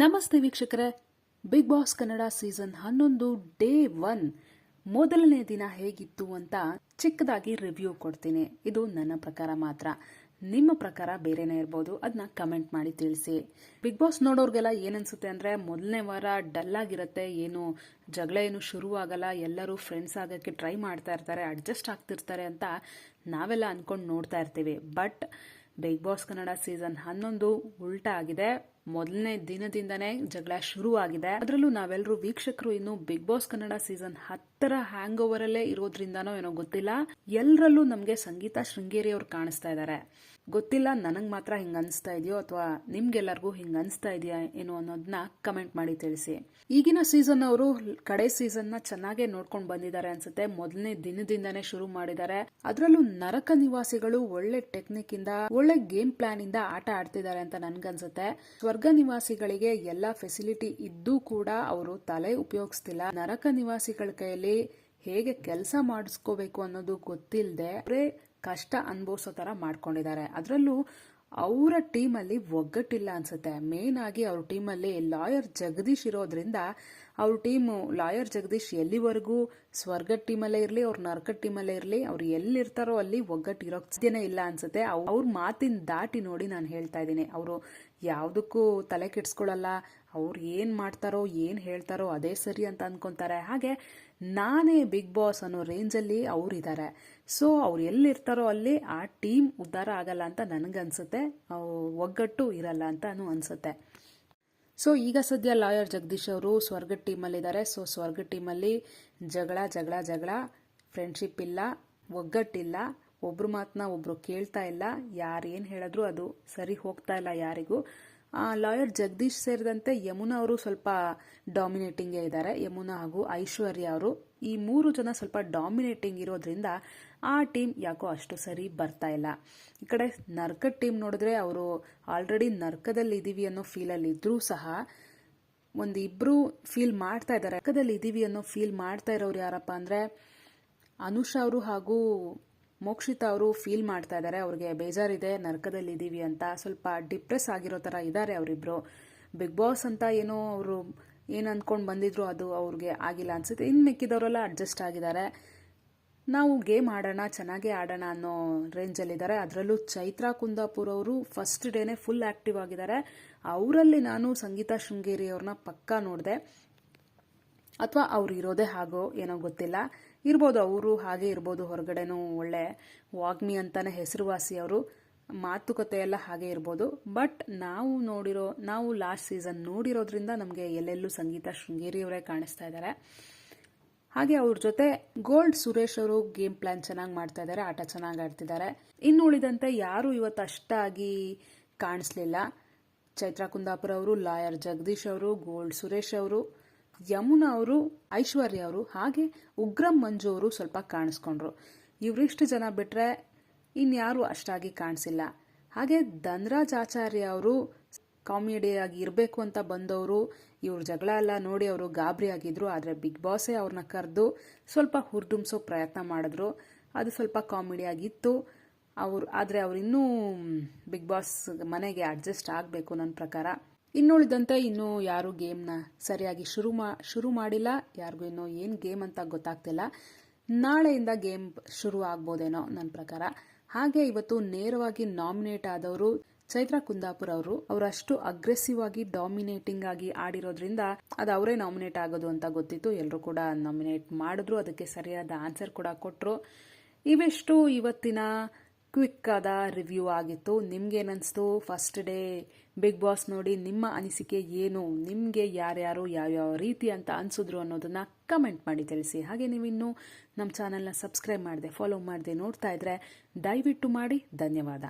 ನಮಸ್ತೆ ವೀಕ್ಷಕರೇ. Big boss Kannada season ಹನ್ನೊಂದು, ಡೇ ಒನ್. ಮೊದಲನೇ ದಿನ ಹೇಗಿತ್ತು ಅಂತ ಚಿಕ್ಕದಾಗಿ ರಿವ್ಯೂ ಕೊಡ್ತೀನಿ. ಇದು ನನ್ನ ಪ್ರಕಾರ ಮಾತ್ರ. ನಿಮ್ಮ ಪ್ರಕಾರ ಬೇರೆನೇ ಇರ್ಬೋದು ಅದನ್ನ ಕಮೆಂಟ್ ಮಾಡಿ ತಿಳಿಸಿ. ಬಿಗ್ ಬಾಸ್ ನೋಡೋರ್ಗೆಲ್ಲ ಏನನ್ಸುತ್ತೆ ಅಂದರೆ, ಮೊದಲನೇ ವಾರ ಡಲ್ ಆಗಿರುತ್ತೆ, ಏನು ಜಗಳ ಏನು ಶುರು ಆಗಲ್ಲ, ಎಲ್ಲರೂ ಫ್ರೆಂಡ್ಸ್ ಆಗೋಕ್ಕೆ ಟ್ರೈ ಮಾಡ್ತಾ ಇರ್ತಾರೆ ಅಡ್ಜಸ್ಟ್ ಆಗ್ತಿರ್ತಾರೆ ಅಂತ ನಾವೆಲ್ಲ ಅಂದ್ಕೊಂಡು ನೋಡ್ತಾ ಇರ್ತೀವಿ. But Bigg Boss Kannada season ಹನ್ನೊಂದು ಉಲ್ಟಾ ಆಗಿದೆ. ಮೊದಲನೇ ದಿನದಿಂದನೇ ಜಗಳ ಶುರು ಆಗಿದೆ ಅದರಲ್ಲೂ ನಾವೆಲ್ಲರೂ ವೀಕ್ಷಕರು ಇನ್ನು ಬಿಗ್ ಬಾಸ್ ಕನ್ನಡ ಸೀಸನ್ ಹತ್ತರ ಹ್ಯಾಂಗ್ ಓವರ್ ಅಲ್ಲೇ ಇರೋದ್ರಿಂದನೋ ಏನೋ ಗೊತ್ತಿಲ್ಲ. ಎಲ್ಲರಲ್ಲೂ ನಮಗೆ ಸಂಗೀತ ಶೃಂಗೇರಿ ಅವರು ಕಾಣಿಸ್ತಾ ಇದ್ದಾರೆ ಗೊತ್ತಿಲ್ಲ ನನಗ್ ಮಾತ್ರ ಹಿಂಗ ಅನ್ಸ್ತಾ ಇದೆಯೋ ಅಥವಾ ನಿಮ್ಗೆಲ್ಲರಿಗೂ ಹಿಂಗ ಅನ್ಸ್ತಾ ಇದೆಯಾ ಏನೋ ಅನ್ನೋದನ್ನ ಕಮೆಂಟ್ ಮಾಡಿ ತಿಳಿಸಿ. ಈಗಿನ ಸೀಸನ್ ಅವರು ಕಡೆ ಸೀಸನ್ನ ಚೆನ್ನಾಗೇ ನೋಡ್ಕೊಂಡು ಬಂದಿದ್ದಾರೆ ಅನ್ಸುತ್ತೆ. ಮೊದಲನೇ ದಿನದಿಂದನೇ ಶುರು ಮಾಡಿದ್ದಾರೆ. ಅದರಲ್ಲೂ ನರಕ ನಿವಾಸಿಗಳು ಒಳ್ಳೆ ಟೆಕ್ನಿಕ್ ಇಂದ, ಒಳ್ಳೆ ಗೇಮ್ ಪ್ಲಾನ್ ಇಂದ ಆಟ ಆಡ್ತಿದ್ದಾರೆ ಅಂತ ನನ್ಗನ್ಸುತ್ತೆ. ಸ್ವರ್ಗ ನಿವಾಸಿಗಳಿಗೆ ಎಲ್ಲ ಫೆಸಿಲಿಟಿ ಇದ್ದೂ ಕೂಡ ಅವರು ತಲೆ ಉಪಯೋಗಿಸ್ತಿಲ್ಲ. ನರಕ ನಿವಾಸಿಗಳ ಕೈಯಲ್ಲಿ ಹೇಗೆ ಕೆಲಸ ಮಾಡಿಸ್ಕೋಬೇಕು ಅನ್ನೋದು ಗೊತ್ತಿಲ್ಲದೆ ಅವರೇ ಕಷ್ಟ ಅನುಭವಿಸೋ ತರ ಮಾಡ್ಕೊಂಡಿದ್ದಾರೆ. ಅದರಲ್ಲೂ ಅವರ ಟೀಮಲ್ಲಿ ಒಗ್ಗಟ್ಟಿಲ್ಲ ಅನ್ಸುತ್ತೆ. ಮೇನ್ ಆಗಿ ಅವ್ರ ಟೀಮಲ್ಲಿ ಲಾಯರ್ ಜಗದೀಶ್ ಇರೋದ್ರಿಂದ ಅವ್ರ ಟೀಮು, ಲಾಯರ್ ಜಗದೀಶ್ ಎಲ್ಲಿವರೆಗೂ ಸ್ವರ್ಗ ಟೀಮಲ್ಲೇ ಇರಲಿ, ಅವ್ರ ನರ್ಕ ಟೀಮಲ್ಲೇ ಇರಲಿ, ಅವ್ರು ಎಲ್ಲಿರ್ತಾರೋ ಅಲ್ಲಿ ಒಗ್ಗಟ್ಟು ಸಾಧ್ಯನೇ ಇಲ್ಲ ಅನ್ಸುತ್ತೆ. ಅವ್ರ ಮಾತಿನ ದಾಟಿ ನೋಡಿ ನಾನು ಹೇಳ್ತಾ ಇದ್ದೀನಿ. ಅವರು ಯಾವುದಕ್ಕೂ ತಲೆ ಕೆಡ್ಸ್ಕೊಳ್ಳಲ್ಲ ಅವ್ರು ಏನು ಮಾಡ್ತಾರೋ, ಏನು ಹೇಳ್ತಾರೋ ಅದೇ ಸರಿ ಅಂತ ಅಂದ್ಕೊತಾರೆ ಹಾಗೆ ನಾನೇ ಬಿಗ್ ಬಾಸ್ ಅನ್ನೋ ರೇಂಜಲ್ಲಿ ಅವ್ರು ಇದ್ದಾರೆ ಸೊ ಅವ್ರು ಎಲ್ಲಿರ್ತಾರೋ ಅಲ್ಲಿ ಆ ಟೀಮ್ ಉದ್ಧಾರ ಆಗಲ್ಲ ಅಂತ ನನಗನ್ಸುತ್ತೆ ಒಗ್ಗಟ್ಟು ಇರಲ್ಲ ಅಂತಲೂ ಅನ್ಸುತ್ತೆ. ಸೊ ಈಗ ಸದ್ಯ ಲಾಯರ್ ಜಗದೀಶ್ ಅವರು ಸ್ವರ್ಗ ಟೀಮಲ್ಲಿದ್ದಾರೆ ಸೊ ಸ್ವರ್ಗ ಟೀಮಲ್ಲಿ ಜಗಳ ಜಗಳ ಜಗಳ. ಫ್ರೆಂಡ್ಶಿಪ್ ಇಲ್ಲ, ಒಗ್ಗಟ್ಟಿಲ್ಲ. ಒಬ್ರು ಮಾತನ್ನ ಒಬ್ರು ಕೇಳ್ತಾ ಇಲ್ಲ. ಯಾರು ಏನು ಹೇಳಿದ್ರು ಅದು ಸರಿ ಹೋಗ್ತಾ ಇಲ್ಲ ಯಾರಿಗೂ. ಲಾಯರ್ ಜಗದೀಶ್ ಸೇರಿದಂತೆ ಯಮುನಾ ಅವರು ಸ್ವಲ್ಪ ಡಾಮಿನೇಟಿಂಗೇ ಇದ್ದಾರೆ. ಯಮುನಾ ಹಾಗೂ ಐಶ್ವರ್ಯ ಅವರು ಈ ಮೂರು ಜನ ಸ್ವಲ್ಪ ಡಾಮಿನೇಟಿಂಗ್ ಇರೋದ್ರಿಂದ ಆ ಟೀಮ್ ಯಾಕೋ ಅಷ್ಟು ಸರಿ ಬರ್ತಾ ಇಲ್ಲ. ಈ ಕಡೆ ನರ್ಕದ ಟೀಮ್ ನೋಡಿದ್ರೆ ಅವರು ಆಲ್ರೆಡಿ ನರ್ಕದಲ್ಲಿ ಇದ್ದೀವಿ ಅನ್ನೋ ಫೀಲಲ್ಲಿ ಇದ್ರೂ ಸಹ ಒಂದು ಫೀಲ್ ಮಾಡ್ತಾ ಇದ್ದಾರೆ. ನರ್ಕದಲ್ಲಿ ಇದ್ದೀವಿ ಅನ್ನೋ ಫೀಲ್ ಮಾಡ್ತಾ ಇರೋರು ಯಾರಪ್ಪ ಅಂದ್ರೆ ಅನುಷಾ ಅವರು ಹಾಗೂ ಮೋಕ್ಷಿತಾ ಅವರು ಫೀಲ್ ಮಾಡ್ತಾ ಇದ್ದಾರೆ ಅವ್ರಿಗೆ ಬೇಜಾರಿದೆ ನರಕದಲ್ಲಿ ಇದ್ದೀವಿ ಅಂತ. ಸ್ವಲ್ಪ ಡಿಪ್ರೆಸ್ ಆಗಿರೋ ಥರ ಇದ್ದಾರೆ ಅವರಿಬ್ಬರು ಬಿಗ್ ಬಾಸ್ ಅಂತ ಏನೋ ಅವರು ಏನು ಅಂದ್ಕೊಂಡು ಬಂದಿದ್ರು ಅದು ಅವ್ರಿಗೆ ಆಗಿಲ್ಲ ಅನ್ಸುತ್ತೆ. ಇನ್ನು ಮಿಕ್ಕಿದವರೆಲ್ಲ ಅಡ್ಜಸ್ಟ್ ಆಗಿದ್ದಾರೆ. ನಾವು ಗೇಮ್ ಆಡೋಣ, ಚೆನ್ನಾಗೇ ಆಡೋಣ ಅನ್ನೋ ರೇಂಜಲ್ಲಿದ್ದಾರೆ ಅದರಲ್ಲೂ ಚೈತ್ರಾ ಕುಂದಾಪುರ್ ಅವರು ಫಸ್ಟ್ ಡೇನೇ ಫುಲ್ ಆ್ಯಕ್ಟಿವ್ ಆಗಿದ್ದಾರೆ. ಅವರಲ್ಲಿ ನಾನು ಸಂಗೀತ ಶೃಂಗೇರಿ ಅವ್ರನ್ನ ಪಕ್ಕಾ ನೋಡಿದೆ. ಅಥವಾ ಅವ್ರು ಇರೋದೇ ಹಾಗೋ ಏನೋ ಗೊತ್ತಿಲ್ಲ. ಇರ್ಬೋದು, ಅವರು ಹಾಗೆ ಇರ್ಬೋದು, ಹೊರಗಡೆನೂ ಒಳ್ಳೆ ವಾಗ್ಮಿ ಅಂತಾನೆ ಹೆಸರುವಾಸಿ ಅವರು. ಮಾತುಕತೆ ಎಲ್ಲ ಹಾಗೆ ಇರ್ಬೋದು. ಬಟ್ ನಾವು ನೋಡಿರೋ, ನಾವು ಲಾಸ್ಟ್ ಸೀಸನ್ ನೋಡಿರೋದ್ರಿಂದ ನಮಗೆ ಎಲ್ಲೆಲ್ಲೂ ಸಂಗೀತ ಶೃಂಗೇರಿಯವರೇ ಕಾಣಿಸ್ತಾ ಇದ್ದಾರೆ. ಹಾಗೆ ಅವ್ರ ಜೊತೆ ಗೋಲ್ಡ್ ಸುರೇಶ್ ಅವರು ಗೇಮ್ ಪ್ಲಾನ್ ಚೆನ್ನಾಗಿ ಮಾಡ್ತಾ ಇದ್ದಾರೆ, ಆಟ ಚೆನ್ನಾಗಿ ಆಡ್ತಿದ್ದಾರೆ. ಇನ್ನು ಉಳಿದಂತೆ ಯಾರು ಇವತ್ತು ಅಷ್ಟಾಗಿ ಕಾಣಿಸ್ಲಿಲ್ಲ. ಚೈತ್ರಾ ಕುಂದಾಪುರ ಅವರು, ಲಾಯರ್ ಜಗದೀಶ್ ಅವರು ಗೋಲ್ಡ್ ಸುರೇಶ್ ಅವರು. ಯಮುನಾ ಅವರು, ಐಶ್ವರ್ಯ ಅವರು, ಹಾಗೆ ಉಗ್ರಂ ಮಂಜು ಅವರು ಸ್ವಲ್ಪ ಕಾಣಿಸ್ಕೊಂಡ್ರು. ಇವರಿಷ್ಟು ಜನ ಬಿಟ್ರೆ ಇನ್ಯಾರು ಅಷ್ಟಾಗಿ ಕಾಣಿಸಿಲ್ಲ. ಹಾಗೆ ಧನ್ರಾಜ್ ಆಚಾರ್ಯ ಅವರು ಕಾಮಿಡಿಯಾಗಿ ಇರಬೇಕು ಅಂತ ಬಂದವರು, ಇವ್ರ ಜಗಳ ಎಲ್ಲ ನೋಡಿ ಅವರು ಗಾಬರಿ ಆಗಿದ್ರು, ಆದರೆ ಬಿಗ್ ಬಾಸೇ ಅವ್ರನ್ನ ಕರೆದು ಸ್ವಲ್ಪ ಹುರಿದುಂಬಿಸೋ ಪ್ರಯತ್ನ ಮಾಡಿದ್ರು. ಅದು ಸ್ವಲ್ಪ ಕಾಮಿಡಿಯಾಗಿತ್ತು. ಅವ್ರು ಆದರೆ ಅವ್ರು ಇನ್ನೂ ಬಿಗ್ ಬಾಸ್ ಮನೆಗೆ ಅಡ್ಜಸ್ಟ್ ಆಗಬೇಕು ನನ್ನ ಪ್ರಕಾರ. ಇನ್ನುಳಿದಂತೆ ಇನ್ನೂ ಯಾರು ಗೇಮ್ನ ಸರಿಯಾಗಿ ಶುರು ಮಾ, ಶುರು ಮಾಡಿಲ್ಲ. ಯಾರಿಗೂ ಇನ್ನೂ ಏನು ಗೇಮ್ ಅಂತ ಗೊತ್ತಾಗ್ತಿಲ್ಲ. ನಾಳೆಯಿಂದ ಗೇಮ್ ಶುರು ಆಗ್ಬೋದೇನೋ ನನ್ನ ಪ್ರಕಾರ. ಹಾಗೆ ಇವತ್ತು ನೇರವಾಗಿ ನಾಮಿನೇಟ್ ಆದವರು ಚೈತ್ರಾ ಕುಂದಾಪುರ್ ಅವರು. ಅವರಷ್ಟು ಅಗ್ರೆಸಿವ್ ಆಗಿ ಡಾಮಿನೇಟಿಂಗ್ ಆಗಿ ಆಡಿರೋದ್ರಿಂದ ಅದು ಅವರೇ ನಾಮಿನೇಟ್ ಆಗೋದು ಅಂತ ಗೊತ್ತಿತ್ತು. ಎಲ್ಲರೂ ಕೂಡ ನಾಮಿನೇಟ್ ಮಾಡಿದ್ರು. ಅದಕ್ಕೆ ಸರಿಯಾದ ಆನ್ಸರ್ ಕೂಡ ಕೊಟ್ಟರು ಇವೆಷ್ಟು ಇವತ್ತಿನ ಕ್ವಿಕ್ ಆದ ರಿವ್ಯೂ ಆಗಿತ್ತು. ನಿಮ್ಗೇನನ್ಸ್ತು? ಫಸ್ಟ್ ಡೇ ಬಿಗ್ ಬಾಸ್ ನೋಡಿ ನಿಮ್ಮ ಅನಿಸಿಕೆ ಏನು? ನಿಮಗೆ ಯಾರ್ಯಾರು ಯಾವ್ಯಾವ ರೀತಿ ಅಂತ ಅನಿಸಿದ್ರು ಅನ್ನೋದನ್ನ ಕಮೆಂಟ್ ಮಾಡಿ ತಿಳಿಸಿ. ಹಾಗೆ ನೀವಿನ್ನು ನಮ್ಮ ಚಾನಲ್ನ ಸಬ್ಸ್ಕ್ರೈಬ್ ಮಾಡಿದೆ ಫಾಲೋ ಮಾಡಿದೆ ನೋಡ್ತಾ ಇದ್ರೆ ದಯವಿಟ್ಟು ಮಾಡಿ. ಧನ್ಯವಾದ.